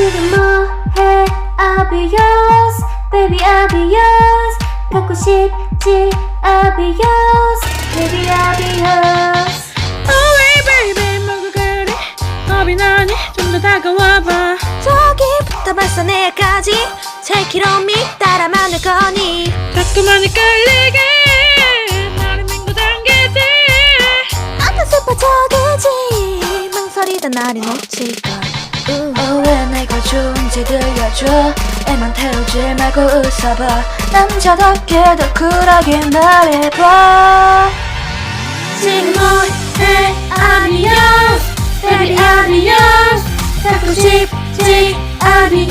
지금 뭐해? I'll be yours baby I'll be yours 갖고 싶지? I'll be yours baby I'll be yours Oh hey baby 뭐가 그래? 겁이 나니? 좀 더 다가와봐. 저기부터 벌써 내까지. Take it on me 따라만 될 거니. 자꾸만 헷갈리게. 나를 밀고 당기지. 아까 슬퍼져들지. 망설이던 나를 놓칠걸 들려줘 애만 태우지 말고 웃어봐 남자답게 더 쿨하게 말해봐 지금 뭐해 yours Baby yours 갖고 싶지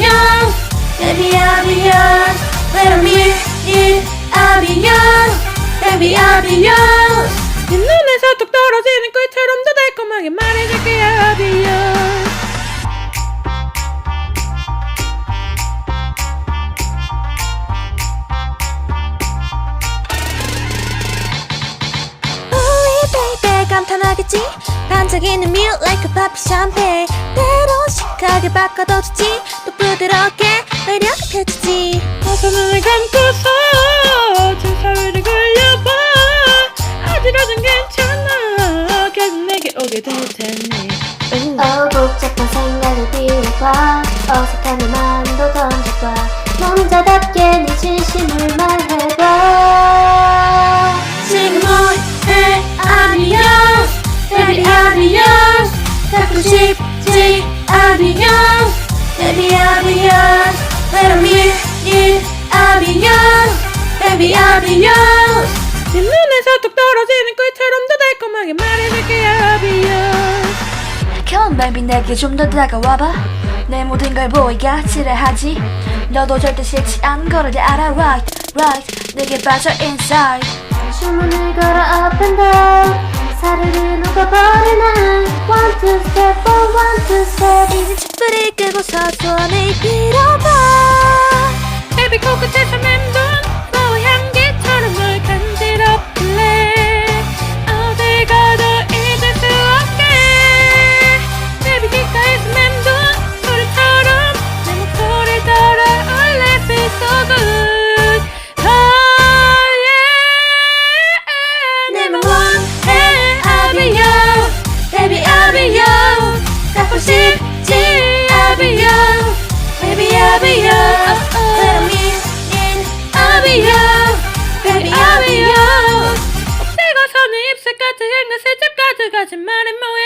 yours Baby yours Let me in yours Baby yours 네 눈에서 뚝 떨어지는 꿀처럼 더 달콤하게 말해줄게 yours 감탄하겠지? 반짝이는 milk like a poppy champagne. 때론 시크하게 바꿔도 좋지. 또 부드럽게 매력을 펼치지. 어서 눈을 감고서 제 사회를 굴려봐. 어디로든 괜찮아. 결국 내게 오게 될 테니. 어 복잡한 생각을 비워봐. 어색한 내 마음 싶지 I'll be yours Baby I'll be yours Let me in I'll be yours Baby I'll be yours 네 눈에서 뚝 떨어지는 꿀처럼 더 달콤하게 말해줄게 I'll be yours Come baby 내게 좀 더 다가와봐 내 모든 걸 보이게 아찔해하지 너도 절대 싫지 않은 거를 다 알아 right right 내게 빠져 inside 주문을 걸어 up and down 사르르 녹아버리는 One two step for one two step 이제 촛불을 끄고서 소원을 빌어봐 Baby 코끝 싶지 I'll be yours Baby I'll be yours Let me in I'll be yours Baby I'll be yours 새거서는 입술까지 향나 슬쩍 가져가지 말해 뭐해